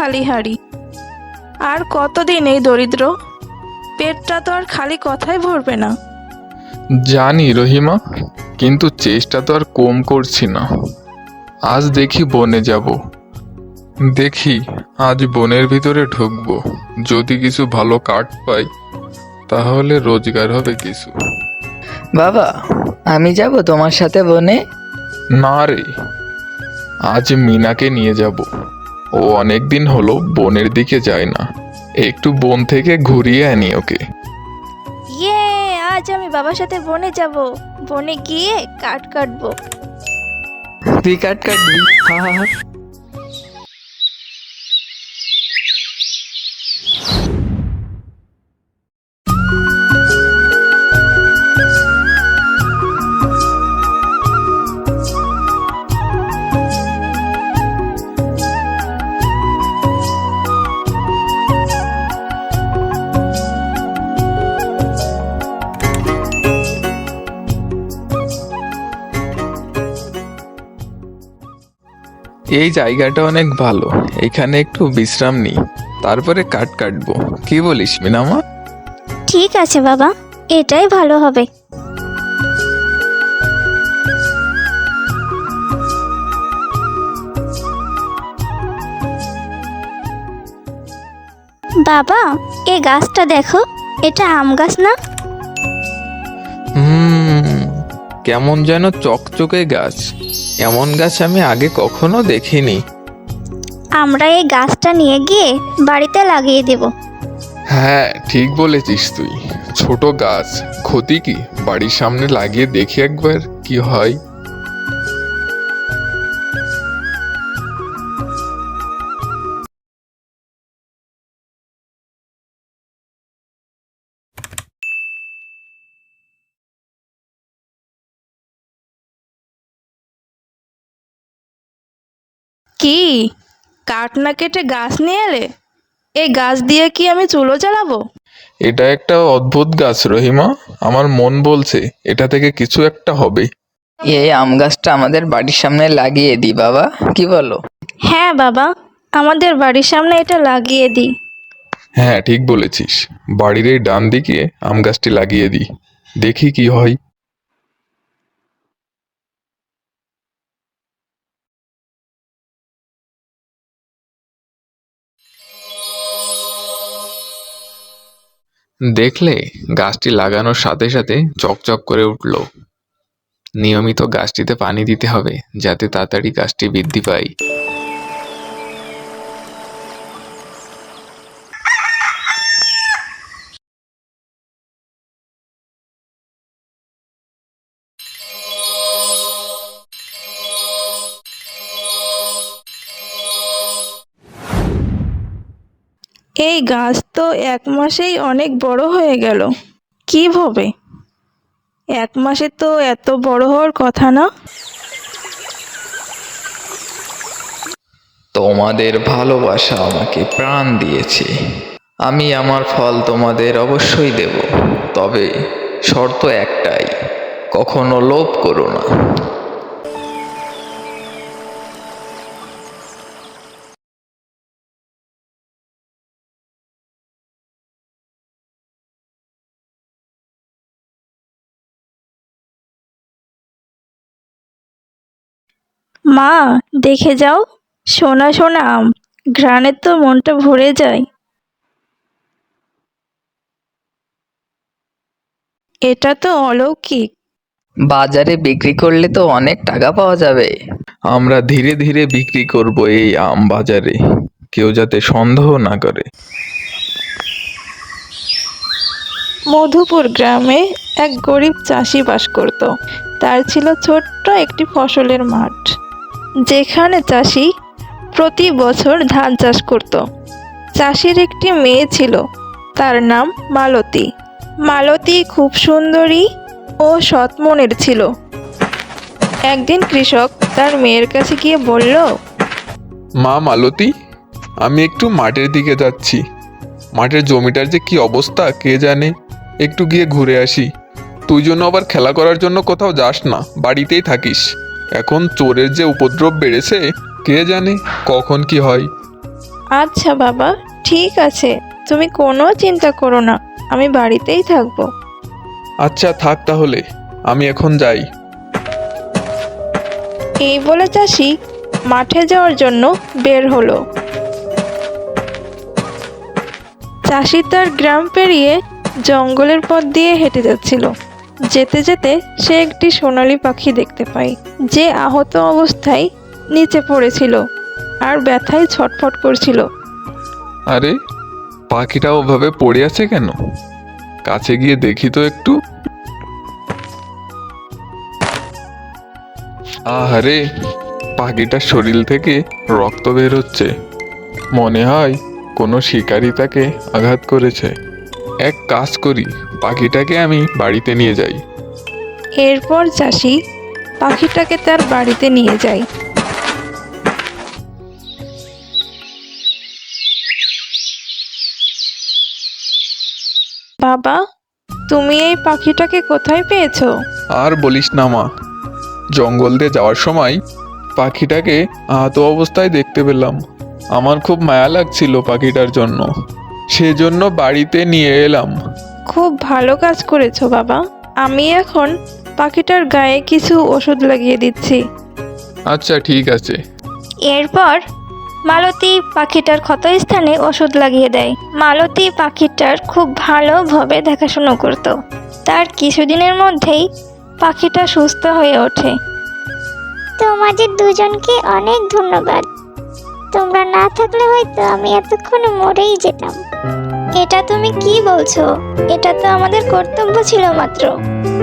খালি হাড়ি আর কতদিন এই দরিদ্র? পেটটা তো আর খালি কথাই ভরবে না। জানি রহিমা কিন্তু চেষ্টা তো আর কম করছি না। আজ দেখি বনে যাব। দেখি আজ বনের ভিতরে ঢুকবো। যদি কিছু ভালো কাঠ পাই তাহলে রোজগার হবে কিছু। বাবা আমি যাব তোমার সাথে বনে? না রে আজ মিনাকে নিয়ে যাব। ও অনেক দিন হলো বনের দিকে যায় না। একটু বন থেকে ঘুরিয়ে আনি ওকে। ইয়ে আজ আমি বাবার সাথে বনে যাব। বনে গিয়ে কাঠ কাটবো। তুই কাট কাটবি। হা হা হা। এই জায়গাটা অনেক ভালো। এখানে একটু বিশ্রাম নিই। তারপরে কাঠ কাটবো। কি বলিস মিনামা? ঠিক আছে বাবা এটাই ভালো হবে। বাবা এ গাছটা দেখো এটা আম গাছ না? হুম কেমন যেন চকচকে গাছ। এমন গাছ আমি আগে কখনো দেখিনি। আমরা এই গাছটা নিয়ে গিয়ে বাড়িতে লাগিয়ে দেব। হ্যাঁ ঠিক বলেছিস তুই। ছোট গাছ ক্ষতি কি? বাড়ির সামনে লাগিয়ে দেখি একবার কি হয়। কি? কাঠ না কেটে গাছ নিয়ে এলে? এই গাছ দিয়ে কি আমি চুলো জ্বালাবো এটা একটা অদ্ভুত গাছ রহিমা। আমার মন বলছে এটা থেকে কিছু একটা হবে। এই আম গাছটা আমাদের বাড়ির সামনে লাগিয়ে দি বাবা। কি বলো? হ্যাঁ বাবা। আমাদের বাড়ির সামনে এটা লাগিয়ে দিই হ্যাঁ ঠিক বলেছিস। বাড়ির এই ডান দিকে আম গাছটি লাগিয়ে দিই দেখি কি হয়। দেখলে গাছটি লাগানোর সাথে সাথে চকচক করে উঠল। নিয়মিত গাছটিতে পানি দিতে হবে যাতে তাড়াতাড়ি গাছটি বৃদ্ধি পায়। এই গাছ তো এক মাসেই অনেক বড় হয়ে গেল। কীভাবে এক মাসে তো এত বড় হওয়ার কথা না? তোমাদের ভালোবাসা আমাকে প্রাণ দিয়েছে। আমি আমার ফল তোমাদের অবশ্যই দেব। তবে শর্ত একটাই, কখনো লোভ করো না। মা দেখে যাও। সোনা সোনা আম। ঘ্রাণে তো মনটা ভরে যায়। এটা তো অলৌকিক। বাজারে বিক্রি করলে তো অনেক টাকা পাওয়া যাবে। আমরা ধীরে ধীরে বিক্রি করব এই আম বাজারে। কেউ যাতে সন্দেহ না করে। মধুপুর গ্রামে এক গরিব চাষি বাস করত। তার ছিল ছোট্ট একটি ফসলের মাঠ। যেখানে চাষি প্রতি বছর ধান চাষ করত। চাষির একটি মেয়ে ছিল, তার নাম মালতী। মালতী খুব সুন্দরী ও সৎ মনের ছিল। একদিন কৃষক তার মেয়ের কাছে গিয়ে বলল, মা মালতী, আমি একটু মাঠের দিকে যাচ্ছি। মাঠের জমিটার যে কি অবস্থা কে জানে? একটু গিয়ে ঘুরে আসি। তুই জন্য আবার খেলা করার জন্য কোথাও যাস না, বাড়িতেই থাকিস। এখন চোরের যে উপদ্রব বেড়েছে কে জানে কখন কি হয়? আচ্ছা বাবা ঠিক আছে। তুমি কোনো চিন্তা করো না আমি বাড়িতেই থাকব। আচ্ছা থাক তাহলে আমি এখন যাই। এই বলে চাষি মাঠে যাওয়ার জন্য বের হলো। চাষি তার গ্রাম পেরিয়ে জঙ্গলের পথ দিয়ে হেঁটে যাচ্ছিল। যেতে যেতে সে একটি সোনালি পাখি দেখতে পায়, যে আহত অবস্থায় নিচে পড়েছিল আর ব্যথায় ছটফট করছিল। আরে, পাখিটা ওভাবে পড়ে আছে কেন? কাছে গিয়ে দেখি তো একটু। আহারে পাখিটার শরীর থেকে রক্ত বের হচ্ছে মনে হয় কোনো শিকারী তাকে আঘাত করেছে। এক কাজ করি পাখিটাকে আমি বাড়িতে নিয়ে যাই। এরপর চাষি পাখিটাকে তার বাড়িতে নিয়ে যায়। বাবা তুমি এই পাখিটাকে কোথায় পেয়েছ? আর বলিস না মা জঙ্গল দিয়ে যাওয়ার সময় পাখিটাকে আহত অবস্থায় দেখতে পেলাম। আমার খুব মায়া লাগছিল পাখিটার জন্য। সেজন্য বাড়িতে নিয়ে এলাম। খুব ভালো কাজ করেছ বাবা। আমি এখন পাখিটার গায়ে কিছু ওষুধ লাগিয়ে দিচ্ছি। আচ্ছা ঠিক আছে। এরপর মালতী পাখিটার ক্ষতস্থানে ওষুধ লাগিয়ে দেয়। মালতী পাখিটার খুব ভালোভাবে দেখাশুনো করত। তার কিছুদিনের মধ্যেই পাখিটা সুস্থ হয়ে ওঠে। তোমাদের দুজনকে অনেক ধন্যবাদ। তোমরা না থাকলে হয়তো আমি এতক্ষণে মরেই যেতাম। এটা তুমি কি বলছো? এটা তো আমাদের কর্তব্য ছিল মাত্র।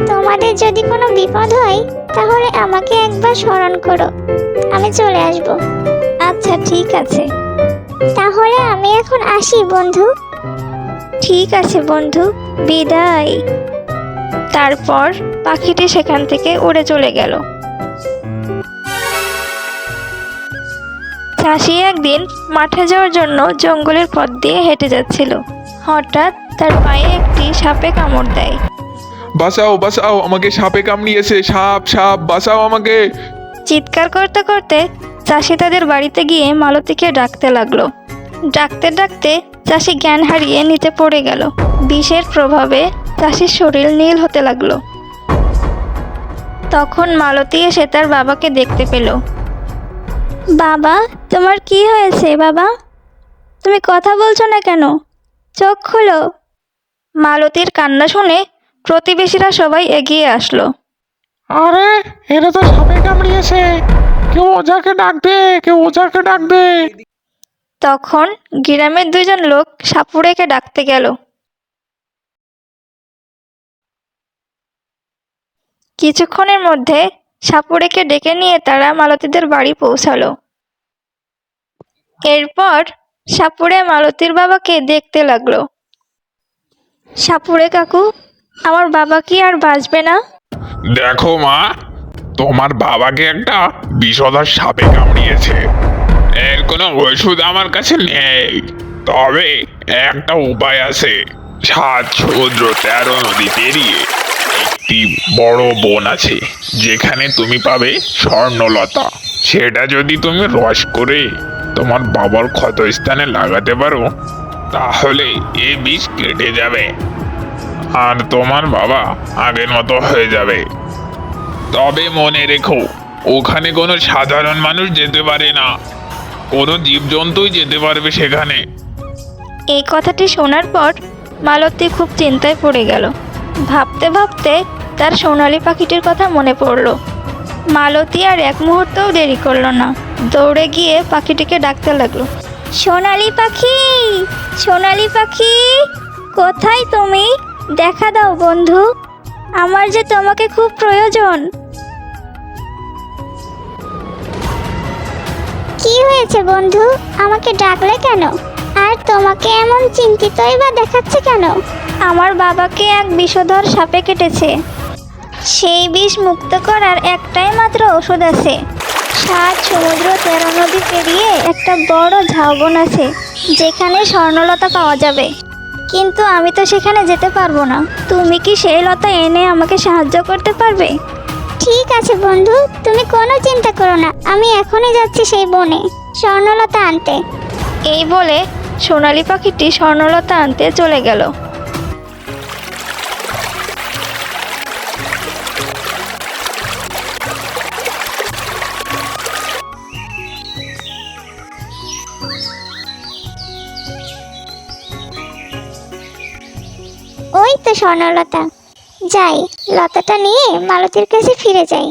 তোমাদের যদি কোনো বিপদ হয়, তাহলে আমাকে একবার স্মরণ করো। আমি চলে আসব। আচ্ছা ঠিক আছে। তাহলে আমি এখন আসি, বন্ধু। ঠিক আছে, বন্ধু। বিদায়। তারপর পাখিটি সেখান থেকে উড়ে চলে গেল। চাষি একদিন মাঠে যাওয়ার জন্য জঙ্গলের পথ দিয়ে হেঁটে যাচ্ছিল। হঠাৎ তার পায়ে একটি সাপে কামড় দেয়। বাঁচাও বাঁচাও আমাকে সাপে কামড়িয়েছে সাপ সাপ বাঁচাও আমাকে। চিৎকার করতে করতে চাষি তাদের বাড়িতে গিয়ে মালতীকে ডাকতে লাগল। ডাকতে ডাকতে চাষি জ্ঞান হারিয়ে নিচে পড়ে গেল। বিষের প্রভাবে চাষির শরীর নীল হতে লাগল। তখন মালতী এসে তার বাবাকে দেখতে পেল। বাবা তোমার কি হয়েছে বাবা? তুমি কথা বলছো না কেন? চোখ খোলো। মালতীর কান্না শুনে প্রতিবেশীরা সবাই এগিয়ে আসলো। আরে এরা তো সাপে কামড়িয়েছে। কেউ ওঝাকে ডাকবে কেউ ওঝাকে ডাকবে তখন গ্রামের দুজন লোক সাপুড়েকে ডাকতে গেল। কিছুক্ষণের মধ্যে সাপুড়েকে ডেকে নিয়ে তারা মালতীদের বাড়ি পৌঁছালো। এরপর সাপুড়ে মালতীর বাবাকে দেখতে লাগল। সাপুড়ে কাকু, আমার বাবা কি আর বাঁচবে না? দেখো মা, তোমার বাবাকে একটা বিষধর সাপে কামড়িয়েছে। এর কোনো ওষুধ আমার কাছে নেই। তবে একটা উপায় আছে। সাত সমুদ্র তেরো নদী পেরিয়ে একটি বড় বন আছে, যেখানে তুমি পাবে স্বর্ণলতা। সেটা যদি তুমি রস করে তোমার বাবার ক্ষতস্থানে লাগাতে পারো, তাহলে এই বিষ কেটে যাবে। আর তোমার বাবা আগের মতো হয়ে যাবে। তবে মনে রেখো, ওখানে কোনো সাধারণ মানুষ যেতে পারে না। কোনো জীবজন্তুই যেতে পারবে সেখানে। এই কথাটি শোনার পর মালতী খুব চিন্তায় পড়ে গেল। ভাবতে ভাবতে তার সোনালি পাখিটির কথা মনে পড়ল। মালতী আর এক মুহূর্তও দেরি করল না। দৌড়ে গিয়ে পাখিটিকে ডাকতে লাগল। সোনালি পাখি সোনালি পাখি কোথায় তুমি? দেখা দাও বন্ধু আমার যে তোমাকে খুব প্রয়োজন। কি হয়েছে বন্ধু? আমাকে ডাকলে কেন? আর তোমাকে এমন চিন্তিতই বা দেখাচ্ছে কেন? আমার বাবাকে এক বিষধর সাপে কেটেছে। সেই বিষ মুক্ত করার একটাই মাত্র ওষুধ আছে। সাত সমুদ্র তেরো নদী পেরিয়ে একটা বড় ঝাউবন আছে যেখানে স্বর্ণলতা পাওয়া যাবে। কিন্তু আমি তো সেখানে যেতে পারব না। তুমি কি সেই লতা এনে আমাকে সাহায্য করতে পারবে? ঠিক আছে বন্ধু তুমি কোনো চিন্তা করো না। আমি এখনই যাচ্ছি সেই বনে স্বর্ণলতা আনতে। এই বলে সোনালি পাখিটি স্বর্ণলতা আনতে চলে গেল। স্বর্ণলতা। যাই লতাটা নিয়ে মালতীর কাছে ফিরে যাই।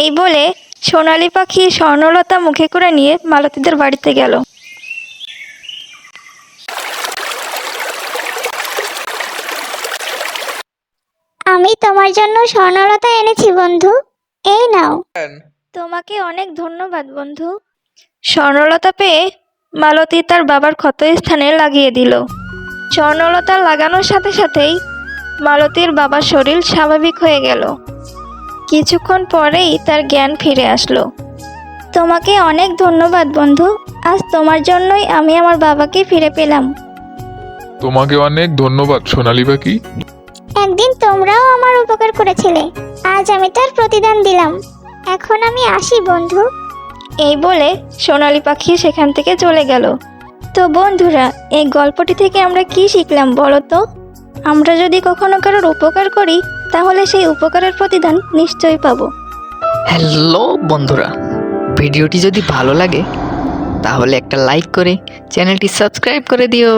এই বলে সোনালি পাখি স্বর্ণলতা মুখে করে নিয়ে মালতীদের বাড়িতে গেল। আমি তোমার জন্য স্বর্ণলতা এনেছি বন্ধু। এই নাও। তোমাকে অনেক ধন্যবাদ বন্ধু। স্বর্ণলতা পেয়ে মালতী তার বাবার ক্ষতস্থানে লাগিয়ে দিল। স্বর্ণলতা লাগানোর সাথে সাথেই মালতীর বাবার শরীর স্বাভাবিক হয়ে গেল। কিছুক্ষণ পরেই তার জ্ঞান ফিরে আসলো। তোমাকে অনেক ধন্যবাদ বন্ধু। আজ তোমার জন্যই আমি আমার বাবাকে ফিরে পেলাম। তোমাকে অনেক ধন্যবাদ সোনালি পাখি একদিন তোমরাও আমার উপকার করেছিলে। আজ আমি তার প্রতিদান দিলাম। এখন আমি আসি বন্ধু। এই বলে সোনালি পাখি সেখান থেকে চলে গেল। তো বন্ধুরা, এই গল্পটি থেকে আমরা কি শিখলাম বলো তো? আমরা যদি কখনো কারোর উপকার করি, তাহলে সেই উপকারের প্রতিদান নিশ্চয়ই পাবো। হ্যালো বন্ধুরা, ভিডিওটি যদি ভালো লাগে, তাহলে একটা লাইক করে চ্যানেলটি সাবস্ক্রাইব করে দিও।